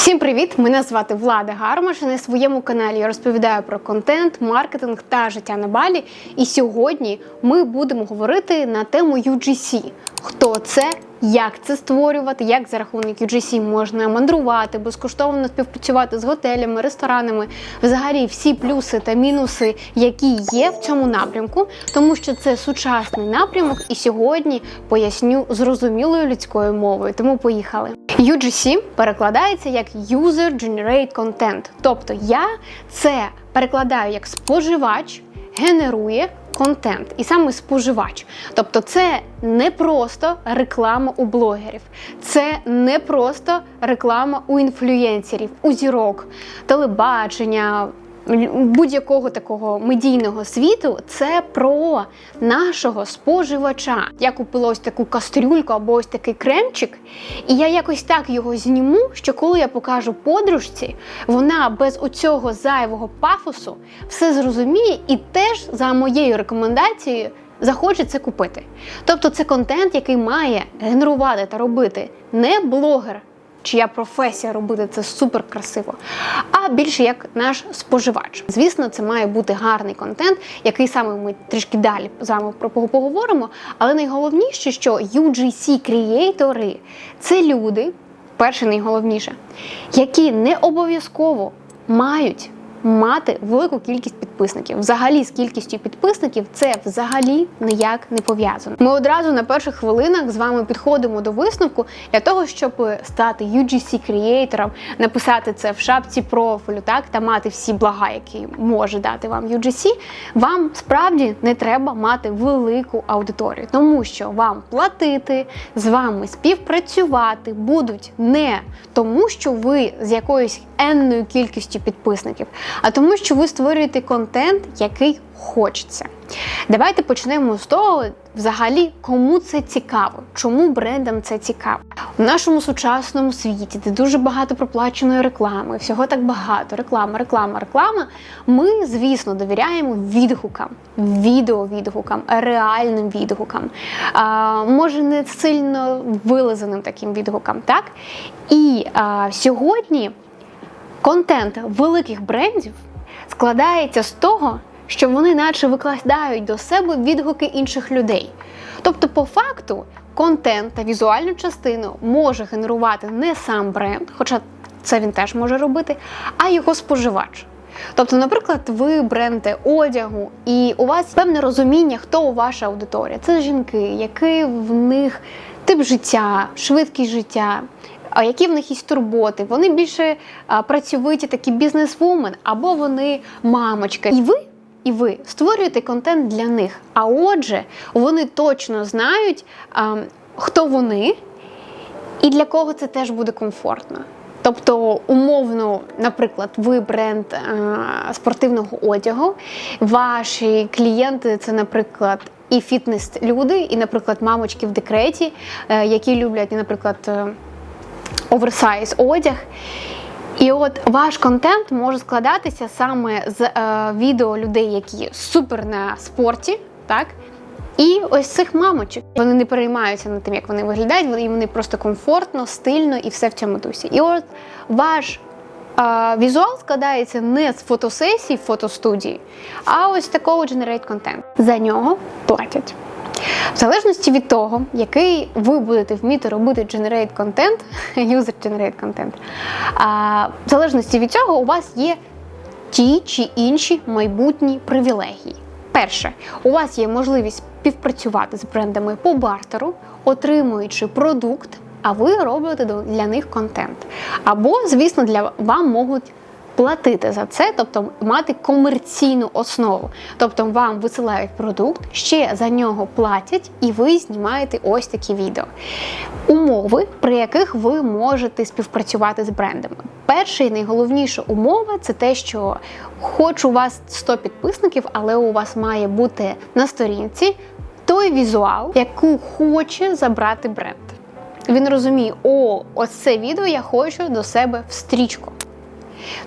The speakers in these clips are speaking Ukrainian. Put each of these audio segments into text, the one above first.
Всім привіт! Мене звати Влада Гармаш. На своєму каналі я розповідаю про контент, маркетинг та життя на балі. І сьогодні ми будемо говорити на тему UGC. Хто це? Як це створювати, як за рахунок UGC можна мандрувати, безкоштовно співпрацювати з готелями, ресторанами, взагалі всі плюси та мінуси, які є в цьому напрямку, тому що це сучасний напрямок, і сьогодні поясню зрозумілою людською мовою. Тому поїхали. UGC перекладається як User Generate Content. Тобто я це перекладаю як споживач генерує контент, і саме споживач. Тобто, це не просто реклама у блогерів, це не просто реклама у інфлюєнсерів, у зірок, телебачення. Будь-якого такого медійного світу це про нашого споживача. Я купила ось таку кастрюльку або ось такий кремчик, і я якось так його зніму, що коли я покажу подружці, вона без оцього зайвого пафосу все зрозуміє і теж за моєю рекомендацією захоче це купити. Тобто це контент, який має генерувати та робити не блогер чия професія робити це супер красиво, а більше як наш споживач. Звісно, це має бути гарний контент, який саме ми трішки далі з вами про поговоримо. Але найголовніше, що UGC-креатори це люди, перше найголовніше, які не обов'язково мають мати велику кількість підписників. Взагалі, з кількістю підписників це взагалі ніяк не пов'язано. Ми одразу на перших хвилинах з вами підходимо до висновку для того, щоб стати UGC креатором написати це в шапці профілю, так та мати всі блага, які може дати вам UGC, Вам справді не треба мати велику аудиторію, тому що вам платити з вами співпрацювати будуть не тому, що ви з якоюсь енною кількістю підписників, а тому, що ви створюєте контент, який хочеться. Давайте почнемо з того, взагалі, кому це цікаво, чому брендам це цікаво. У нашому сучасному світі, де дуже багато проплаченої реклами, всього так багато, реклама, реклама, реклама. Ми, звісно, довіряємо відгукам, відеовідгукам, реальним відгукам, а, може не сильно вилизаним таким відгукам. так? І а, сьогодні контент великих брендів складається з того, що вони наче викладають до себе відгуки інших людей. Тобто, по факту, контент та візуальну частину може генерувати не сам бренд, хоча це він теж може робити, а його споживач. Тобто, наприклад, ви брендите одягу, і у вас певне розуміння, хто ваша аудиторія. Це жінки, який в них тип життя, швидкість життя, а які в них є турботи. Вони більше працьовиті такі бізнес-вумен, або вони мамочка. І ви. І ви створюєте контент для них. А отже, вони точно знають, а, хто вони і для кого це теж буде комфортно. Тобто, умовно, наприклад, ви бренд а, спортивного одягу, ваші клієнти це, наприклад, і фітнес-люди, і, наприклад, мамочки в декреті, е, які люблять, наприклад, е, оверсайз одяг. І от ваш контент може складатися саме з е, відео людей, які супер на спорті, так? І ось цих мамочок. Вони не переймаються над тим, як вони виглядають, вони, вони просто комфортно, стильно і все в цьому дусі. І от ваш візуал складається не з фотосесій фотостудії, а ось такого generate контент. За нього платять. В залежності від того, який ви будете вміти робити generate content, user generate а, в залежності від цього у вас є ті чи інші майбутні привілегії. Перше, у вас є можливість співпрацювати з брендами по бартеру, отримуючи продукт, а ви робите для них контент. Або, звісно, для вам можуть платити за це, тобто мати комерційну основу. Тобто вам висилають продукт, ще за нього платять, і ви знімаєте ось такі відео. Умови, при яких ви можете співпрацювати з брендами. Перша і найголовніша умова це те, що хоч у вас 100 підписників, але у вас має бути на сторінці той візуал, яку хоче забрати бренд. Він розуміє, о, ось це відео я хочу до себе в стрічку.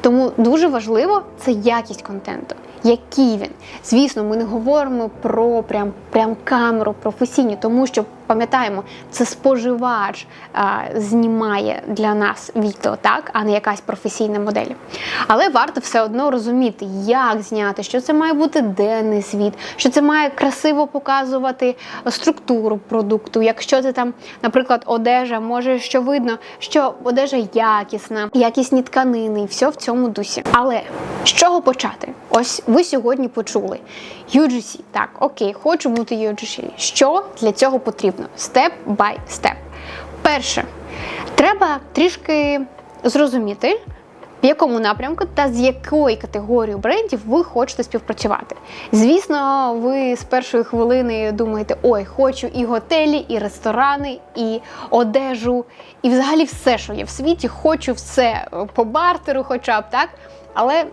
Тому дуже важливо це якість контенту. Який він? Звісно, ми не говоримо про прям прям камеру професійні, тому що Пам'ятаємо, це споживач а, знімає для нас відео, так, а не якась професійна модель. Але варто все одно розуміти, як зняти, що це має бути денний світ, що це має красиво показувати структуру продукту. Якщо це там, наприклад, одежа, може, що видно, що одежа якісна, якісні тканини, і все в цьому дусі. Але з чого почати? Ось ви сьогодні почули UGC. Так, окей, хочу бути UGC. Що для цього потрібно? Степ бай степ. Перше, треба трішки зрозуміти, в якому напрямку та з якою категорією брендів ви хочете співпрацювати. Звісно, ви з першої хвилини думаєте, ой, хочу і готелі, і ресторани, і одежу, і взагалі все, що є в світі, хочу все по бартеру, хоча б так. Але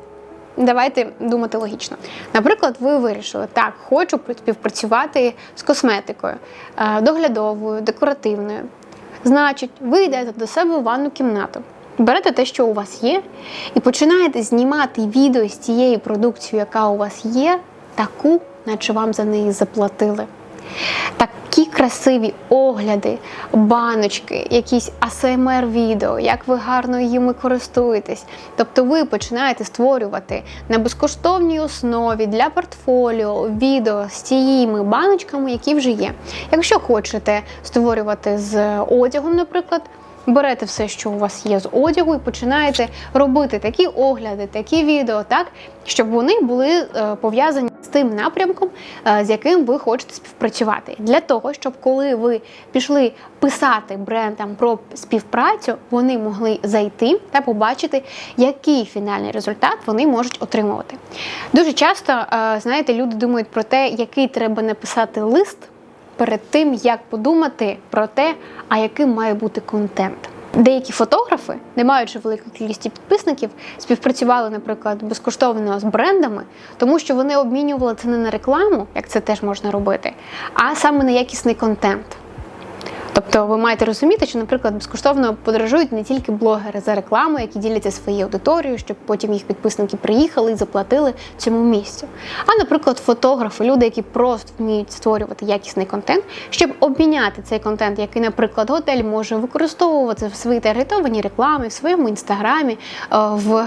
давайте думати логічно. Наприклад, ви вирішили, так, хочу співпрацювати з косметикою, е, доглядовою, декоративною. Значить, ви йдете до себе в ванну кімнату, берете те, що у вас є, і починаєте знімати відео з цією продукцією, яка у вас є, таку, наче вам за неї заплатили. Такі красиві огляди, баночки, якісь асмр відео, як ви гарно їми користуєтесь. Тобто ви починаєте створювати на безкоштовній основі для портфоліо відео з цими баночками, які вже є. Якщо хочете створювати з одягом, наприклад. Берете все, що у вас є з одягу, і починаєте робити такі огляди, такі відео, так щоб вони були е, пов'язані тим напрямком, е, з яким ви хочете співпрацювати. Для того, щоб коли ви пішли писати брендам про співпрацю, вони могли зайти та побачити, який фінальний результат вони можуть отримувати. Дуже часто, е, знаєте, люди думають про те, який треба написати лист перед тим, як подумати про те, а яким має бути контент. Деякі фотографи, не маючи великої кількості підписників, співпрацювали, наприклад, безкоштовно з брендами, тому що вони обмінювали це не на рекламу, як це теж можна робити, а саме на якісний контент. Тобто ви маєте розуміти, що, наприклад, безкоштовно подорожують не тільки блогери за рекламу, які діляться своєю аудиторією, щоб потім їх підписники приїхали і заплатили цьому місцю. А, наприклад, фотографи, люди, які просто вміють створювати якісний контент, щоб обміняти цей контент, який, наприклад, готель може використовувати в своїй таргетованій рекламі, в своєму інстаграмі, е, в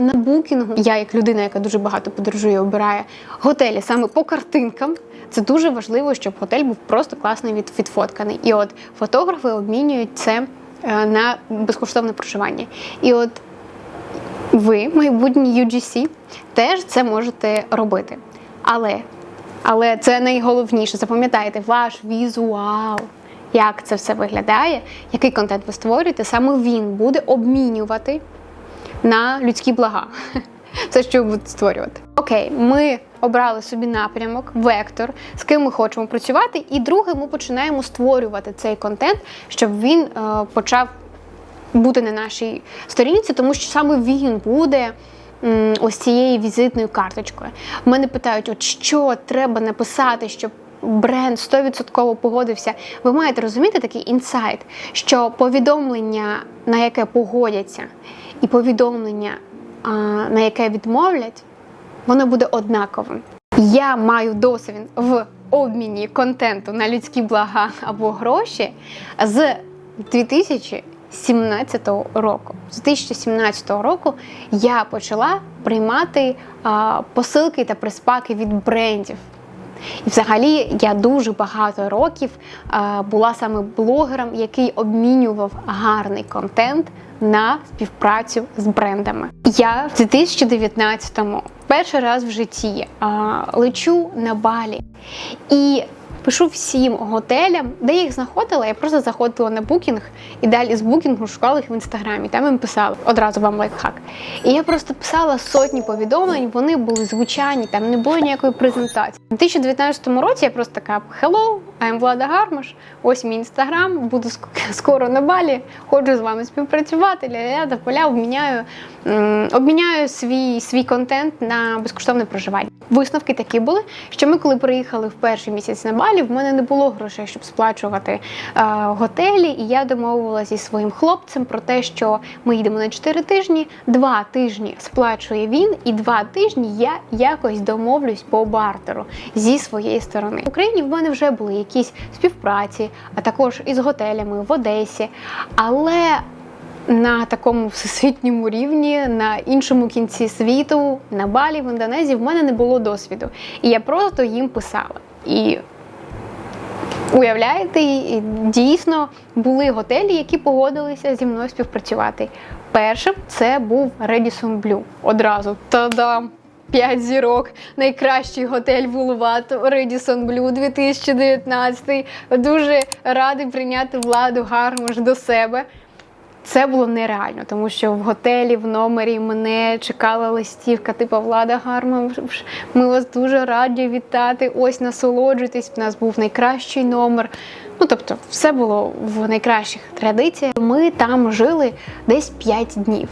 на букінгу. Я, як людина, яка дуже багато подорожує, обирає готелі саме по картинкам. Це дуже важливо, щоб готель був просто класно від, відфотканий. І от фотографи обмінюють це е, на безкоштовне проживання. І от ви, майбутній UGC, теж це можете робити. Але, але це найголовніше. Запам'ятайте, ваш візуал, як це все виглядає, який контент ви створюєте, саме він буде обмінювати на людські блага. Все, що ви будете створювати. Окей, ми обрали собі напрямок, вектор, з ким ми хочемо працювати, і друге, ми починаємо створювати цей контент, щоб він е, почав бути на нашій сторінці, тому що саме він буде. Ось цією візитною карточкою. Мене питають, от що треба написати, щоб бренд 100% погодився. Ви маєте розуміти такий інсайт, що повідомлення, на яке погодяться, і повідомлення, на яке відмовлять, воно буде однаковим. Я маю досвід в обміні контенту на людські блага або гроші з 2017 року. З 2017 року я почала приймати посилки та приспаки від брендів. І взагалі я дуже багато років була саме блогером, який обмінював гарний контент на співпрацю з брендами. Я в 2019-му перший раз в житті а, лечу на балі. І пишу всім готелям, де їх знаходила. Я просто заходила на букінг і далі з букінгу шукала їх в інстаграмі. Там їм писала одразу вам лайфхак. І я просто писала сотні повідомлень. Вони були звичайні, там не було ніякої презентації. У 2019 році я просто така Hello, I'm Влада Гармаш. Ось мій інстаграм, буду скоро на балі, ходжу з вами співпрацювати. ля-ля-ля, та поля обміняю, обміняю свій, свій контент на безкоштовне проживання. Висновки такі були, що ми, коли приїхали в перший місяць на балі, в мене не було грошей, щоб сплачувати е, готелі. І я домовилася зі своїм хлопцем про те, що ми їдемо на 4 тижні, два тижні сплачує він, і два тижні я якось домовлюсь по бартеру зі своєї сторони. В Україні в мене вже були якісь співпраці, а також із готелями в Одесі. Але на такому всесвітньому рівні, на іншому кінці світу, на Балі, в Індонезії, в мене не було досвіду. І я просто їм писала. І уявляєте, дійсно були готелі, які погодилися зі мною співпрацювати. Першим це був Redison Blue. Одразу та-дам! 5 зірок, найкращий готель Вулувату, Редісон Блю 2019. Дуже радий прийняти владу Гармош до себе. Це було нереально, тому що в готелі, в номері мене чекала листівка, типу Влада Гарма. Ми вас дуже раді вітати. Ось насолоджуйтесь. У нас був найкращий номер. Ну тобто, все було в найкращих традиціях. Ми там жили десь 5 днів.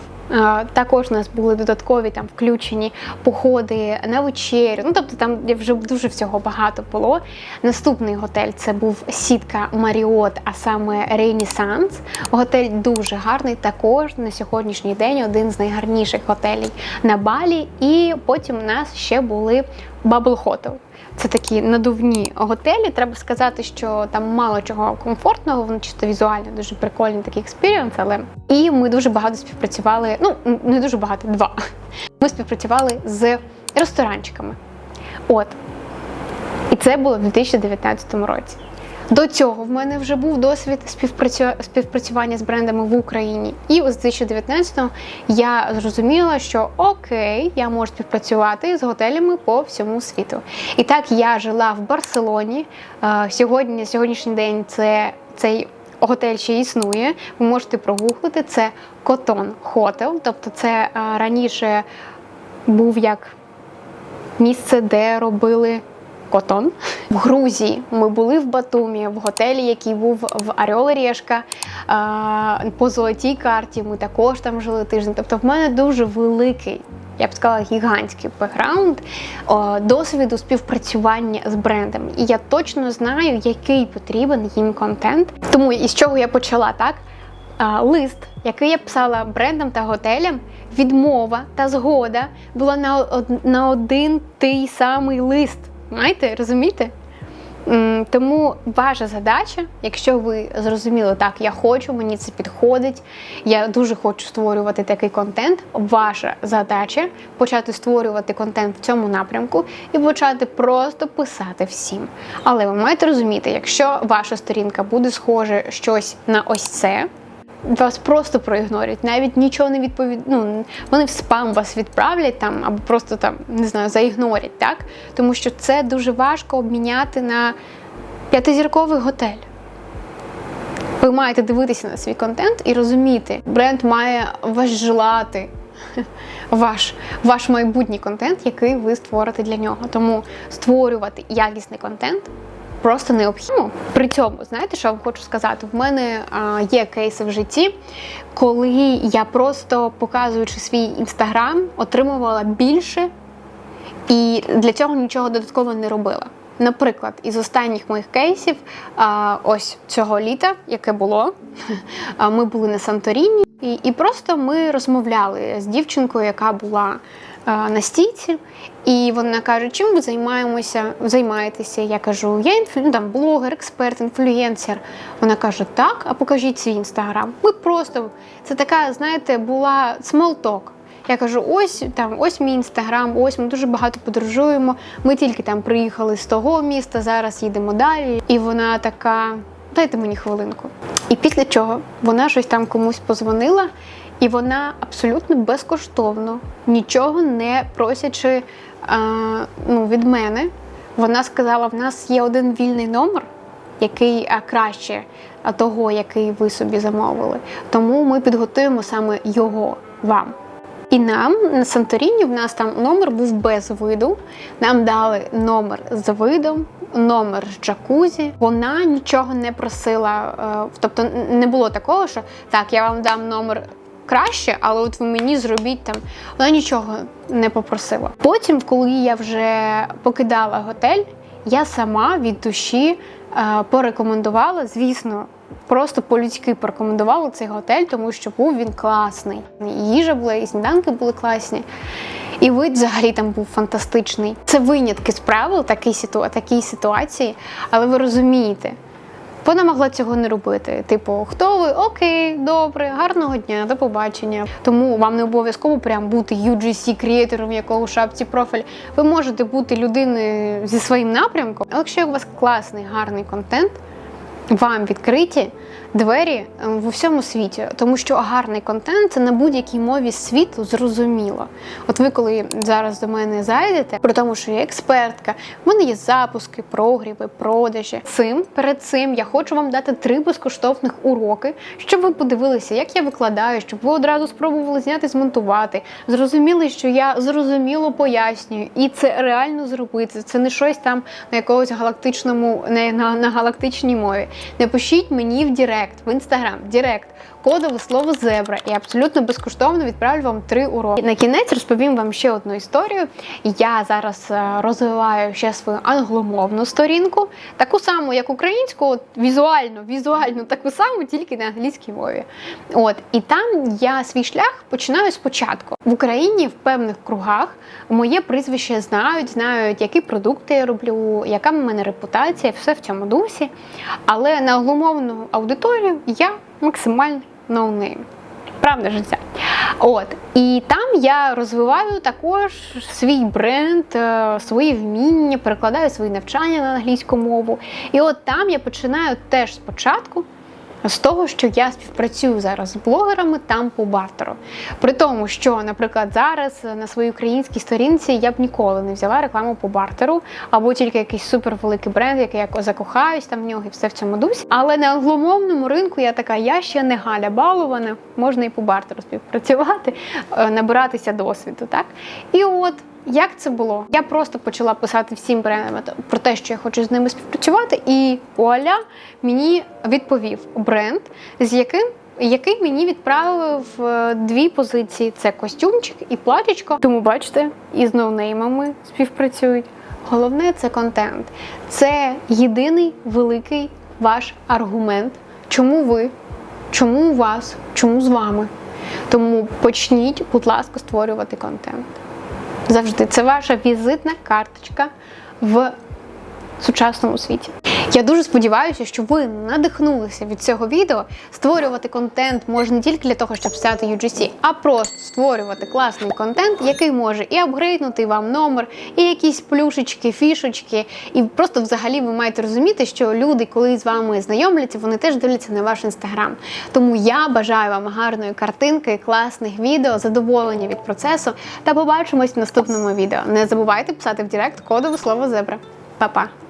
Також у нас були додаткові там включені походи на вечерю. Ну тобто там вже дуже всього багато було. Наступний готель це був сітка Маріот, а саме Рейнісанс. Готель дуже гарний. Також на сьогоднішній день один з найгарніших готелів на Балі. І потім у нас ще були Bubble Hotel. Це такі надувні готелі. Треба сказати, що там мало чого комфортного, воно чисто візуально дуже прикольний такий експірієнс, але і ми дуже багато співпрацювали. Ну не дуже багато, два. Ми співпрацювали з ресторанчиками. От. І це було в 2019 році. До цього в мене вже був досвід співпрацю... співпрацювання з брендами в Україні. І з 2019-го я зрозуміла, що окей, я можу співпрацювати з готелями по всьому світу. І так я жила в Барселоні. Сьогодні, сьогоднішній день, це цей готель ще існує. Ви можете прогуглити. Це Котон Хотел. Тобто, це раніше був як місце, де робили котон. В Грузії ми були в Батумі, в готелі, який був в Орел Решка, по золотій карті. Ми також там жили тиждень. Тобто, в мене дуже великий. Я б сказала, гігантський бекграунд досвіду співпрацювання з брендами. І я точно знаю, який потрібен їм контент. Тому із чого я почала так. Лист, який я писала брендам та готелям, відмова та згода була на один той самий лист. Маєте, розумієте? Тому ваша задача, якщо ви зрозуміли, так, я хочу, мені це підходить, я дуже хочу створювати такий контент. Ваша задача почати створювати контент в цьому напрямку і почати просто писати всім. Але ви маєте розуміти, якщо ваша сторінка буде схоже щось на ось це вас просто проігнорять, навіть нічого не відповід... ну, Вони в спам вас відправлять там або просто там не знаю, заігнорять, так? Тому що це дуже важко обміняти на п'ятизірковий готель. Ви маєте дивитися на свій контент і розуміти, бренд має вас желати. Ваш ваш майбутній контент, який ви створите для нього. Тому створювати якісний контент просто необхідно. При цьому, знаєте, що я вам хочу сказати? В мене а, є кейси в житті, коли я просто показуючи свій інстаграм, отримувала більше і для цього нічого додатково не робила. Наприклад, із останніх моїх кейсів, а, ось цього літа, яке було, ми були на Санторіні, і, і просто ми розмовляли з дівчинкою, яка була на стійці, і вона каже, чим ви займаємося, займаєтеся? Я кажу, я інфлю... ну, там, блогер, експерт, інфлюєнсер. Вона каже, так, а покажіть свій інстаграм. Ми просто це така, знаєте, була смолток. Я кажу, ось там, ось мій інстаграм, ось ми дуже багато подорожуємо. Ми тільки там приїхали з того міста, зараз їдемо далі. І вона така: дайте мені хвилинку. І після чого вона щось там комусь позвонила. І вона абсолютно безкоштовно, нічого не просячи а, ну, від мене. Вона сказала: в нас є один вільний номер, який а, краще того, який ви собі замовили. Тому ми підготуємо саме його вам. І нам на Санторіні в нас там номер був без виду. Нам дали номер з видом, номер джакузі. Вона нічого не просила. Е, тобто не було такого, що так, я вам дам номер краще, але от ви мені зробіть там. Вона нічого не попросила. Потім, коли я вже покидала готель, я сама від душі е, порекомендувала, звісно. Просто по-людськи порекомендувала цей готель, тому що був він класний. Їжа була, і сніданки були класні. І вид взагалі там був фантастичний. Це винятки з правил такій, ситу... такій ситуації, але ви розумієте. Вона могла цього не робити. Типу, хто ви? Окей, добре, гарного дня, до побачення. Тому вам не обов'язково прям бути UGC креатором якого шапці профіль. Ви можете бути людиною зі своїм напрямком. Але якщо у вас класний, гарний контент, вам відкриті двері е, в усьому світі, тому що гарний контент це на будь-якій мові світу зрозуміло. От ви, коли зараз до мене зайдете, при тому, що я експертка, в мене є запуски, прогріви, продажі. Цим перед цим я хочу вам дати три безкоштовних уроки, щоб ви подивилися, як я викладаю, щоб ви одразу спробували зняти, змонтувати, зрозуміли, що я зрозуміло пояснюю, і це реально зробити. Це не щось там на якогось галактичному, не на, на галактичній мові. Напишіть мені в Директ, в інстаграм, Директ, кодове слово зебра і абсолютно безкоштовно відправлю вам три уроки. На кінець розповім вам ще одну історію. Я зараз е, розвиваю ще свою англомовну сторінку, таку саму, як українську, от візуально, візуально таку саму, тільки на англійській мові. От і там я свій шлях починаю спочатку. В Україні в певних кругах моє прізвище знають, знають, які продукти я роблю, яка в мене репутація, все в цьому дусі. Але на англомовну аудиторію я максимально ноунейм. Правда життя. От і там я розвиваю також свій бренд, е, свої вміння, перекладаю свої навчання на англійську мову. І от там я починаю теж спочатку. З того, що я співпрацюю зараз з блогерами там по бартеру. При тому, що, наприклад, зараз на своїй українській сторінці я б ніколи не взяла рекламу по бартеру, або тільки якийсь супервеликий бренд, який я закохаюсь там в нього і все в цьому дусі. Але на англомовному ринку я така, я ще не Галя балована, можна і по бартеру співпрацювати, е, набиратися досвіду. Так? І от. Як це було? Я просто почала писати всім брендам про те, що я хочу з ними співпрацювати, і вуаля мені відповів бренд, з яким який мені відправив е, дві позиції: це костюмчик і платічко. Тому бачите, і з ноунеймами співпрацюють. Головне це контент. Це єдиний великий ваш аргумент, чому ви, чому у вас, чому з вами. Тому почніть, будь ласка, створювати контент. Завжди це ваша візитна карточка в сучасному світі. Я дуже сподіваюся, що ви надихнулися від цього відео. Створювати контент може не тільки для того, щоб стати UGC, а просто створювати класний контент, який може і апгрейднути вам номер, і якісь плюшечки, фішечки. І просто взагалі ви маєте розуміти, що люди, коли з вами знайомляться, вони теж дивляться на ваш інстаграм. Тому я бажаю вам гарної картинки, класних відео, задоволення від процесу. Та побачимось в наступному відео. Не забувайте писати в Директ кодове слово зебра. Па-па!